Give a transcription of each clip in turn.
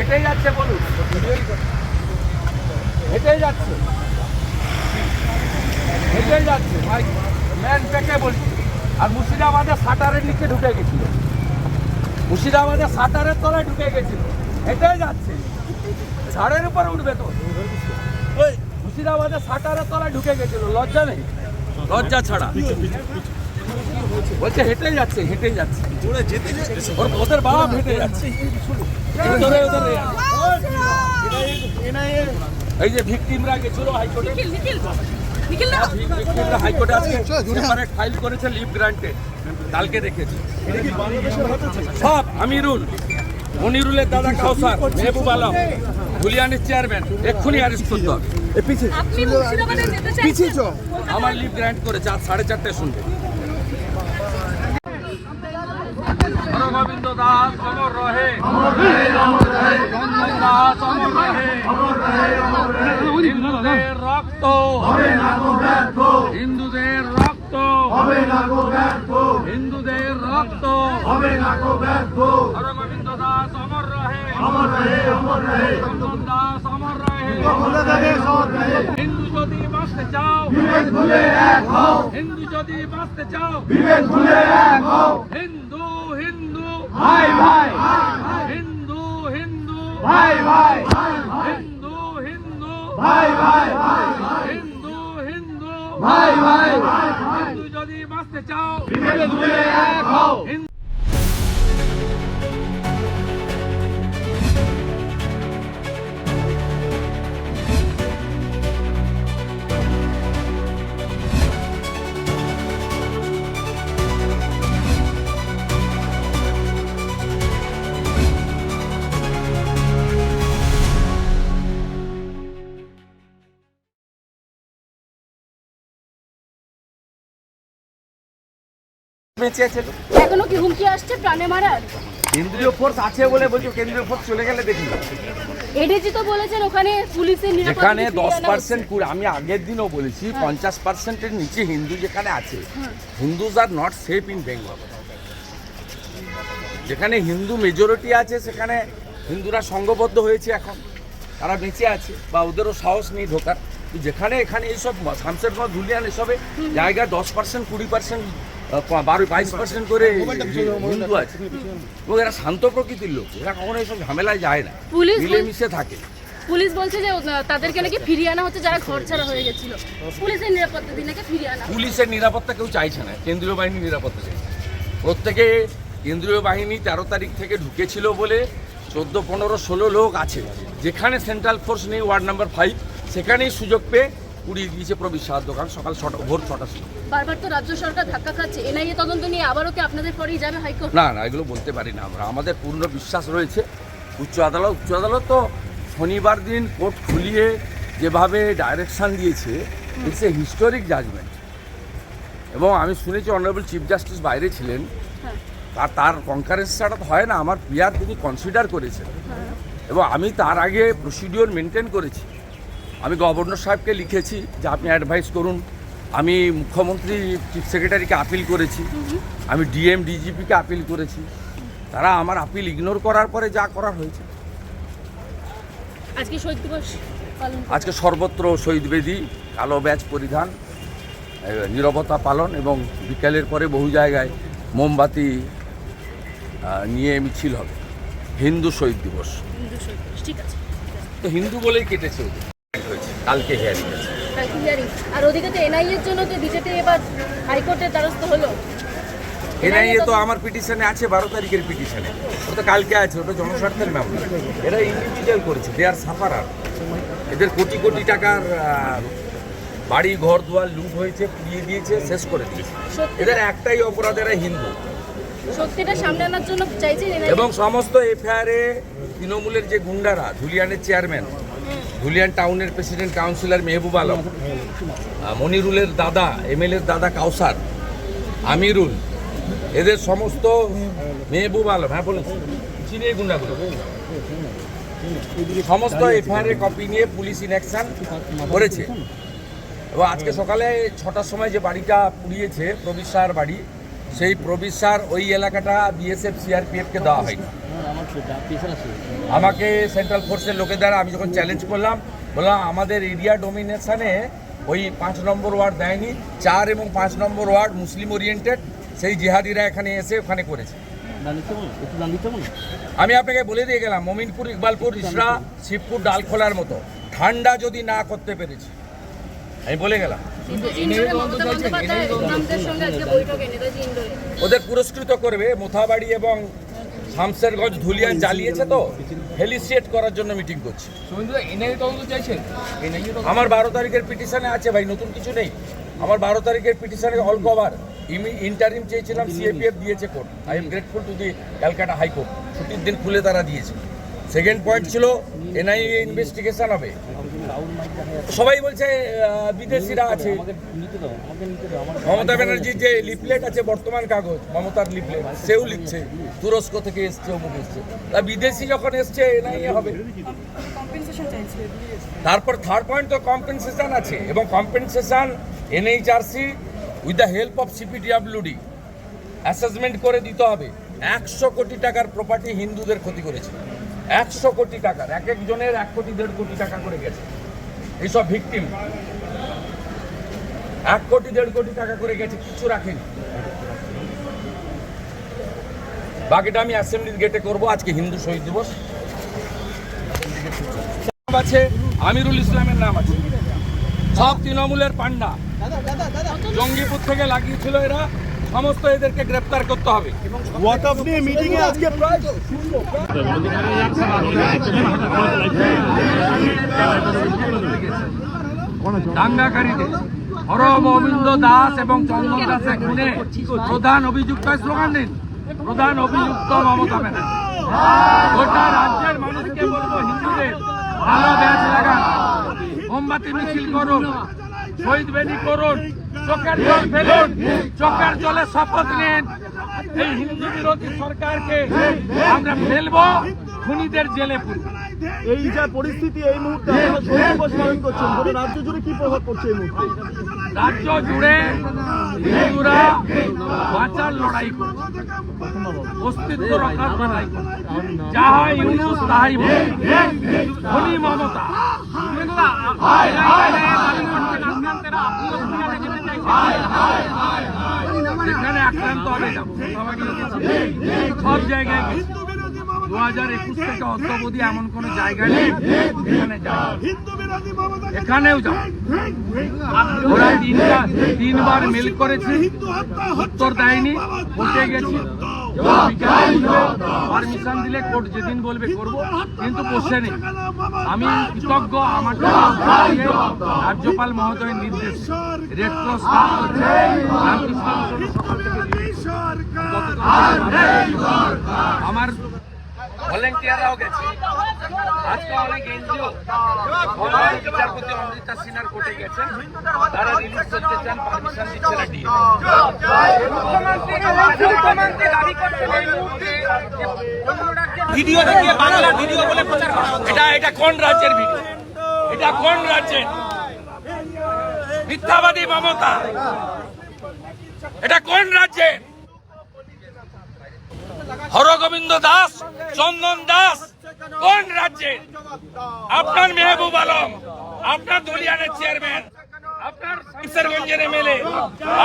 হেঁটেই যাচ্ছে বলুন। হেঁটেই যাচ্ছে। হেঁটেই যাচ্ছে, ভাই। ম্যান পেকে বলছি। আর মুর্শিদাবাদে সাটারের নিচে ঢুকে গেছিল। মুর্শিদাবাদে সাটারের তলায় ঢুকে গেছিল। হেঁটেই যাচ্ছে। ঝাড়ের উপরে উঠবে তো। ওই, মুর্শিদাবাদে সাটারের তলায় ঢুকে গেছিল। লজ্জা নেই। লজ্জা ছাড়া। বলছে হেঁটেই যাচ্ছে হেঁটেই যাচ্ছে। ওর ওদের বাবা হেঁটে যাচ্ছে। এই যে ভিকটিমরা গেছিল হাইকোর্টে। নিখিল নিখিল। নিখিল না ভিকটিমরা হাইকোর্টে আজকে সেপারেট ফাইল করেছে লিভ গ্রান্টেড কালকে দেখেছি। সব আমিরুল মনিরুলের দাদা কাউসার মেহবুব আলম হুলিয়ানের চেয়ারম্যান এক্ষুনি অ্যারেস্ট করতে হবে। আমার লিভ গ্র্যান্ট করেছে আজ সাড়ে চারটে শুনবে। গোবিন্দ দাস অমর রহে। রঞ্জন দাস অমর রহে। হিন্দুদের রক্ত। হিন্দুদের রক্ত। হিন্দুদের রক্ত। হরগোবিন্দ দাস অমর রহে। রঞ্জন দাস অমর রহে। হিন্দু যদি বাঁচতে চাও, হিন্দু যদি বাঁচতে চাও হিন্দু হিন্দু ভাই ভাই। হিন্দু হিন্দু। ভাই ভাই। হিন্দু হিন্দু। ভাই ভাই। হিন্দু হিন্দু। ভাই ভাই। হিন্দু যদি বাঁচতে চাও বেঁচে আছে এখনও কি হুমকি আসছে? প্রাণে মারার কেন্দ্রীয় ফোর্স আছে বলে বলছো কেন্দ্রীয় ফোর্স চলে গেলে দেখি। এডিজি তো বলেছেন ওখানে পুলিশের যেখানে দশ আমি আগের দিনও বলেছি পঞ্চাশ পার্সেন্টের নিচে হিন্দু যেখানে আছে Hindus are not safe in Bengal যেখানে হিন্দু মেজরিটি আছে সেখানে হিন্দুরা সংঘবদ্ধ হয়েছে এখন। তারা বেঁচে আছে বা ওদেরও সাহস নেই ঢোকার। যেখানে এখানে এইসব শামশেরগঞ্জ ধুলিয়ান এসবে জায়গায় দশ পার্সেন্ট কুড়ি পার্সেন্ট বারো বাইশ পার্সেন্ট করে হিন্দু আছে। এবং এরা শান্ত প্রকৃতির লোক। এরা কখনো এইসব ঝামেলায় যায় না। পুলিশ মিলেমিশে থাকে। পুলিশ বলছে যে তাদেরকে নাকি ফিরিয়ে আনা হচ্ছে যারা ঘর ছাড়া হয়ে গেছিল। পুলিশের নিরাপত্তা দিয়ে নাকি ফিরিয়ে আনা পুলিশের নিরাপত্তা কেউ চাইছে না। কেন্দ্রীয় বাহিনীর নিরাপত্তা চাইছে। প্রত্যেকে কেন্দ্রীয় বাহিনী তেরো তারিখ থেকে ঢুকেছিল বলে চোদ্দ পনেরো ষোলো লোক আছে। যেখানে সেন্ট্রাল ফোর্স নেই ওয়ার্ড নাম্বার ফাইভ সেখানেই সুযোগ পেয়ে উড়িয়ে দিয়েছে প্রবেশ সাহায্য দোকান সকাল ছটা ভোর ছটার সময়। বারবার তো রাজ্য সরকার ধাক্কা খাচ্ছে। এনআইএ তদন্ত নিয়ে আবারও কি আপনাদের পরেই যাবে হাইকোর্ট? না না এগুলো বলতে পারি না আমরা। আমাদের পূর্ণ বিশ্বাস রয়েছে। উচ্চ আদালত উচ্চ আদালত তো শনিবার দিন কোর্ট খুলিয়ে যেভাবে ডাইরেকশন দিয়েছে ইটস এ হিস্টোরিক জাজমেন্ট এবং আমি শুনেছি অনারেবল চিফ জাস্টিস বাইরে ছিলেন। হ্যাঁ। আর তার কনকারেন্স ছাড়া তো হয় না আমার পিয়ার তিনি কনসিডার করেছেন। এবং আমি তার আগে প্রসিডিওর মেনটেন করেছি। আমি গভর্নর সাহেবকে লিখেছি যে আপনি অ্যাডভাইস করুন। আমি মুখ্যমন্ত্রী চিফ সেক্রেটারিকে আপিল করেছি। আমি ডিএম ডিজিপিকে আপিল করেছি। তারা আমার আপিল ইগনোর করার পরে যা করার হয়েছে। আজকে শহীদ দিবস আজকে সর্বত্র শহীদ বেদি কালো ব্যাচ পরিধান নীরবতা পালন এবং বিকেলের পরে বহু জায়গায় মোমবাতি নিয়ে মিছিল হবে। হিন্দু শহীদ দিবস। হিন্দু শহীদ দিবস ঠিক আছে। তো হিন্দু বলেই কেটেছে কালকে হেয়ারিং আছে। আর ওদিকে তো এনআইএ এর জন্য তো বিজেপি এবার হাইকোর্টের দ্বারস্থ হলো। এনআইএ তো আমার পিটিশনে আছে বারো তারিখের পিটিশনে ওটা কালকে আছে ওটা জনস্বার্থের মামলা এরা ইন্ডিভিজুয়াল করেছে দে আর সাফারার এদের কোটি কোটি টাকার বাড়ি ঘর দুয়ার লুট হয়েছে পুড়িয়ে দিয়েছে শেষ করে দিয়েছে। এদের একটাই অপরাধ এরা হিন্দু। সত্যিটা সামনে আনার জন্য চাইছেন এবং সমস্ত এফআইআরে তৃণমূলের যে গুন্ডারা ধুলিয়ানের চেয়ারম্যান ধুলিয়ান টাউনের প্রেসিডেন্ট কাউন্সিলর মেহবুব আলম মনিরুলের দাদা, এমএলএর দাদা কাউসার, আমিরুল, এদের সমস্ত মেহবুব আলম হ্যাঁ বলুন চিনি এই গুন্ডাগুলো। সমস্ত এফআইআর কপি নিয়ে পুলিশ ইনঅ্যাকশন করেছে। এবং আজকে সকালে ছটার সময় যে বাড়িটা পুড়িয়েছে প্রবিশার বাড়ি, সেই প্রবিশার ওই এলাকাটা বিএসএফ সিআরপিএফকে দেওয়া হয়নি। আমাকে সেন্ট্রাল ফোর্সের লোকের দ্বারা আমি যখন চ্যালেঞ্জ করলাম বললাম আমাদের এরিয়া ডোমিনেশনে ওই পাঁচ নম্বর ওয়ার্ড দেয়নি চার এবং পাঁচ নম্বর ওয়ার্ড মুসলিম ওরিয়েন্টেড সেই জিহাদিরা এখানে এসে ওখানে করেছে। আমি আপনাকে বলে দিয়ে গেলাম মমিনপুর ইকবালপুর ইসরা শিবপুর ডালখোলার মতো। ঠান্ডা যদি না করতে পেরেছি। আমি বলে গেলাম। ওদের পুরস্কৃত করবে মোথাবাড়ি এবং শামসেরগঞ্জ ধুলিয়ান জ্বালিয়েছে তো হেলিসিয়েট করার জন্য মিটিং করছে। আমার বারো তারিখের পিটিশনে আছে ভাই নতুন কিছু নেই। আমার বারো তারিখের পিটিশনে অল কভার ইন্টারিম চেয়েছিলাম সিএপিএফ দিয়েছে court I am grateful to the Calcutta high court ছুটির দিন খুলে তারা দিয়েছে। সেকেন্ড পয়েন্ট ছিল এনআইএ ইনভেস্টিগেশন হবে। সবাই বলছে বিদেশিরা আছে। মমতা ব্যানার্জির যে লিফলেট আছে বর্তমান কাগজ মমতার লিফলেট সেও লিখছে। তুরস্ক থেকে এসছে অমুক এসছে। তা বিদেশি যখন এসছে এনআইএ হবে। তারপর থার্ড পয়েন্ট তো কম্পেনসেশন আছে। এবং compensation NHRC with the help of CPDWD assessment করে দিতে হবে। একশো কোটি টাকার প্রপার্টি হিন্দুদের ক্ষতি করেছে। একশো কোটি টাকার এক একজনের এক কোটি দেড় কোটি টাকা করে গেছে। এইসব ভিকটিম। এক কোটি দেড় কোটি টাকা করে গেছে কিছু রাখেনি। বাকিটা আমি অ্যাসেম্বলির গেটে করব আজকে হিন্দু শহীদ দিবস। আছে আমিরুল ইসলামের নাম আছে। সব তৃণমূলের পান্ডা। জঙ্গিপুর থেকে লাগিয়েছিল এরা। সমস্ত এদেরকে গ্রেপ্তার করতে হবে। ওয়াকআপ নিয়ে মিটিং এ আজকে প্রায় দাঙ্গাকারীদের। হরম অবিন্দ দাস এবং চন্দন দাসের খুনে প্রধান অভিযুক্ত স্লোগান দিন। প্রধান অভিযুক্ত মমতা ব্যানার্জি। গোটা রাজ্যের মানুষকে বলব হিন্দুদের ভালো ব্যাচ লাগান। মোমবাতি মিছিল করুন শহীদ বেদি করুন চোখের জল ফেলুন চোখের জলে শপথ নিন এই হিন্দু বিরোধী সরকারকে আমরা ফেলব খুনিদের জেলে পুরবো এই যা পরিস্থিতি এই মুহূর্তে দিবস পালন করছেন গোটা রাজ্য জুড়ে কি প্রভাব পড়ছে এই মুহূর্তে রাজ্য জুড়ে হিন্দুরা বাঁচার লড়াই করছে অস্তিত্ব রক্ষার লড়াই করছে যাহা ইউনুস তাহাই বলে। ধনী মমতা যেখানে আক্রান্ত হবে। সব জায়গায় দু হাজার একুশ থেকে অদ্যবধি এমন কোন জায়গা নেই। এখানে এখানেও যাব ওরা তিনবার তিনবার মেল করেছে। উত্তর দেয়নি। কোর্টে গেছি। পারমিশন দিলে কোর্ট যেদিন বলবে করব। কিন্তু বসে নেই। আমি কৃতজ্ঞ আমার রাজ্যপাল মহোদয়ের নির্দেশ। Red cross. আমার ভলেন্টিয়াররাও গেছে। আজকে অনেক এনজিও বিচারপতি অমৃতা সিনহার কোর্টে গেছেন। তারা রিলিজ করতে চান পারমিশন দিচ্ছে না ডিএম ভিডিও দেখিয়ে বাংলা ভিডিও বলে প্রচার করা। এটা এটা কোন রাজ্যের ভিডিও? এটা কোন রাজ্যের? মিথ্যাবাদী মমতা। এটা কোন রাজ্যের? হরগোবিন্দ দাস, চন্দন দাস, কোন রাজ্যে আপনার মেহবুব আলম, আপনার দলিয়ানের চেয়ারম্যান, আপনার শামসেরগঞ্জের এমএলএ,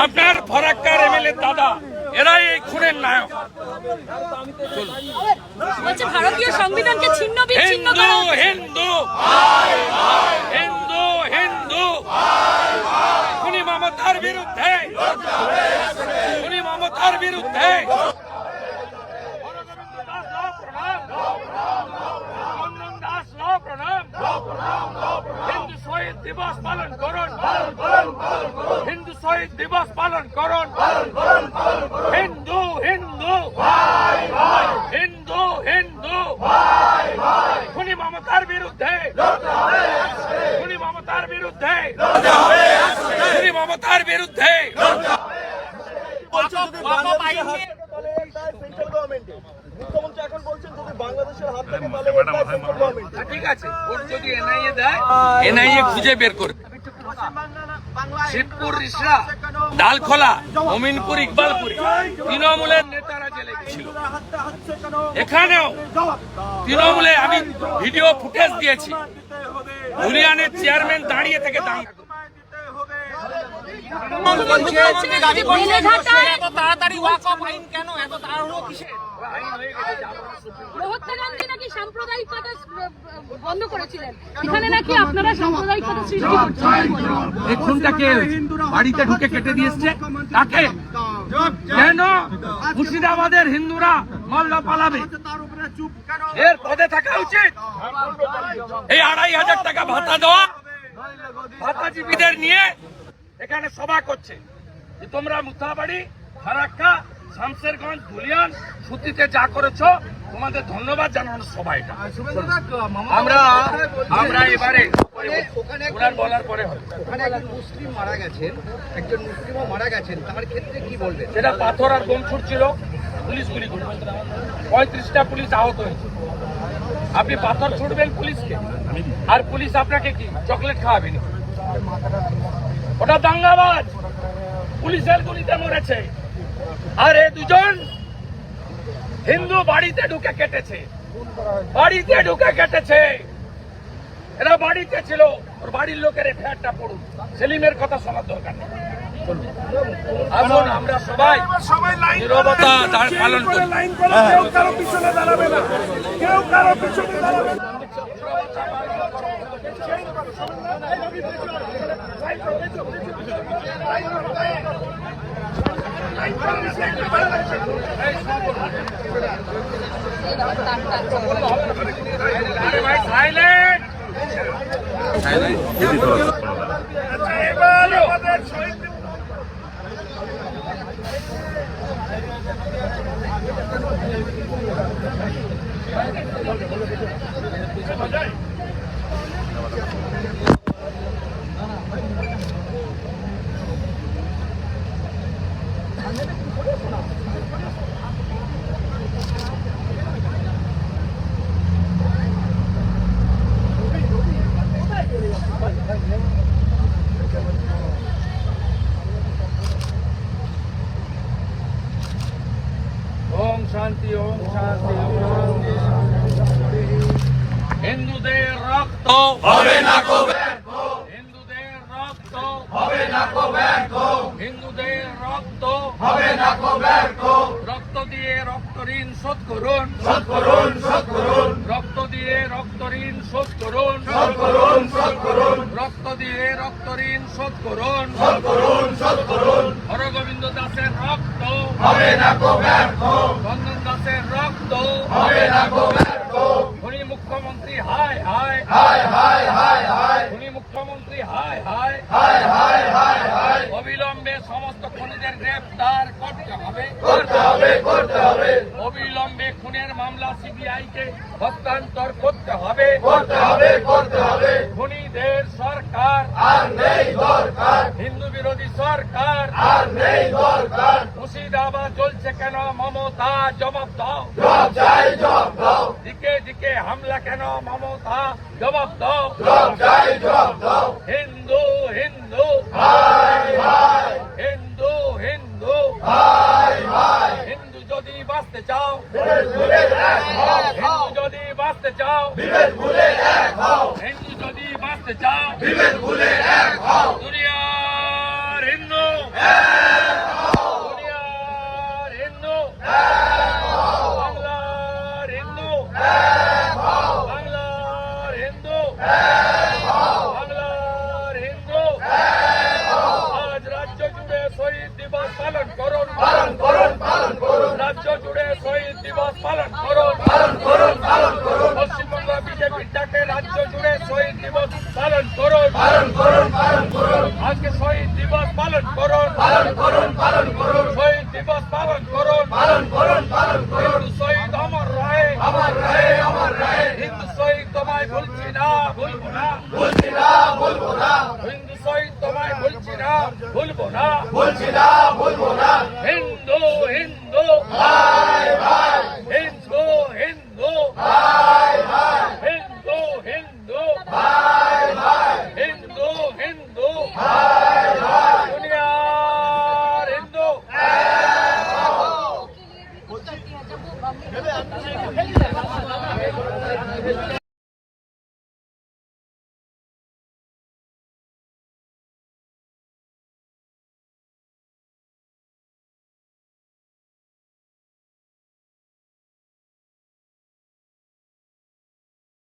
আপনার ফরাক্কার এমএলএ দাদা এরাই এই খুনের নায়ক। ভারতীয় সংবিধানকে ছিন্ন বিচ্ছিন্ন হিন্দু হিন্দু। হিন্দু হিন্দু। খুনি মমতার বিরুদ্ধে। খুনি মমতার বিরুদ্ধে। হিন্দু শহীদ দিবস পালন করুন। হিন্দু শহীদ দিবস পালন করুন। হিন্দু হিন্দু। হিন্দু হিন্দু। খুনি মমতার বিরুদ্ধে। খুনি মমতার বিরুদ্ধে। খুনি মমতার বিরুদ্ধে। বলছে যদি বাংলাদেশের হাত সেন্ট্রাল গভর্নমেন্টে মুখ্যমন্ত্রী এখন বলছেন যদি বাংলাদেশের হাত থেকে তাহলে ঠিক আছে ওর যদি এনআইএ দেয় এনআইএ খুঁজে বের করবে। শিবপুর রিসরা ডালখোলা অমিনপুর ইকবালপুরে তৃণমূলের নেতারা জেলে ছিল হত্যা হচ্ছে কেন এখানেও তৃণমূলে আমি ভিডিও ফুটেজ দিয়েছি। হুলিয়ানের চেয়ারম্যান দাঁড়িয়ে থেকে দাঁড়িয়ে তাড়াতাড়ি ওয়াক অফ আইন কেন? এত তাড়াহুড়ো কিসে এখানে নাকি আপনারা বাড়িতে ঢুকে কেটে দিয়েছে মুর্শিদাবাদের হিন্দুরা মালদা পালাবে? এর পদে থাকা উচিত। এই আড়াই হাজার টাকা ভাতা দেওয়া ভাতাজীবীদের নিয়ে এখানে সভা করছে। তোমরা মুথাবাড়ি ফারাক্কা শামসেরগঞ্জ ধুলিয়ান সুতিতে যা করেছ তোমাদের ধন্যবাদ জানানোর সভা এটা। আমরা আমরা এবারে বলার পরে হবে। ওখানে একজন মুসলিম মারা গেছেন একজন মুসলিমও মারা গেছেন তার ক্ষেত্রে কি বলবেন? পাথর আর বোম ছুটছিল পুলিশ গুলি করে পঁয়ত্রিশটা পুলিশ আহত হয়েছে। আপনি পাথর ছুটবেন পুলিশকে? আর পুলিশ আপনাকে কি? চকলেট খাওয়াবেন ওটা দাঙ্গাবাজ! পুলিশের গুলিতে মরেছে। আর এ দুজন হিন্দু বাড়িতে ঢুকে কেটেছে। বাড়িতে ঢুকে কেটেছে। এরা বাড়িতে ছিল। ওর বাড়ির লোকের এফআইআরটা পড়ুন। সেলিমের কথা শোনার দরকার নেই। আসুন আমরা সবাই নিরবতা পালন করি কেউ কারও পিছনে দাঁড়াবে না। কেউ কারও পিছনে দাঁড়াবে না। আরে ভাই সাইলেন্ট শান্তি ওম শান্তি হিন্দুদের রক্ত হবে না কো হিন্দুদের রক্ত হবে না কো হিন্দুদের রক্ত হবে না কো রক্ত দিয়ে রক্ত ঋণ শোধ করুন। শোধ করুন শোধ করুন। রক্ত দিয়ে রক্ত ঋণ শোধ করুন। শোধ করুন শোধ করুন। রক্ত দিয়ে রক্ত ঋণ শোধ করুন। শোধ করুন শোধ করুন। হরগোবিন্দ দাসের রক্ত হবে না কো চন্দন দাসের রক্ত হবে না গো উনি মুখ্যমন্ত্রী হায় হায় হায় হায় হায় হায় উনি মুখ্যমন্ত্রী হায় হায় হায় হায় হায় হায় অবিলম্বে সমস্ত খুনিদের গ্রেফতার করতে হবে করতে হবে করতে হবে অবিলম্বে খুনের মামলা সিবিআই কে হস্তান্তর করতে হবে করতে হবে করতে হবে খুনিদের সরকার আর নেই দরকার হিন্দু বিরোধী সরকার। আর নেই দরকার। মুর্শিদাবাদ চলছে কেন? মমতা জবাব দাও। জবাব চাই জবাব দাও। দিকে দিকে হামলা কেন? মমতা জবাব দাও। জবাব চাই জবাব দাও। হিন্দু হিন্দু। হাই হাই হিন্দু হিন্দু। হাই হাই হিন্দু যদি বাঁচতে চাও হিন্দু যদি বাঁচতে চাও হিন্দু যদি বাঁচতে চাও দুনিয়ার পালন করুন পালন করুন। আজকে শহীদ দিবস পালন করুন। পালন করুন পালন করুন। শহীদ দিবস পালন করুন। পালন করুন পালন করুন। শহীদ অমর রায় অমর রায় অমর রায় হিন্দু শহীদ তোমায় বলছি না ভুলবো না। বলছি না ভুলবো না। হিন্দু শহীদ তোমায় বলছি না ভুলবো না। বলছি না ভুলবো না। হিন্দু হিন্দু।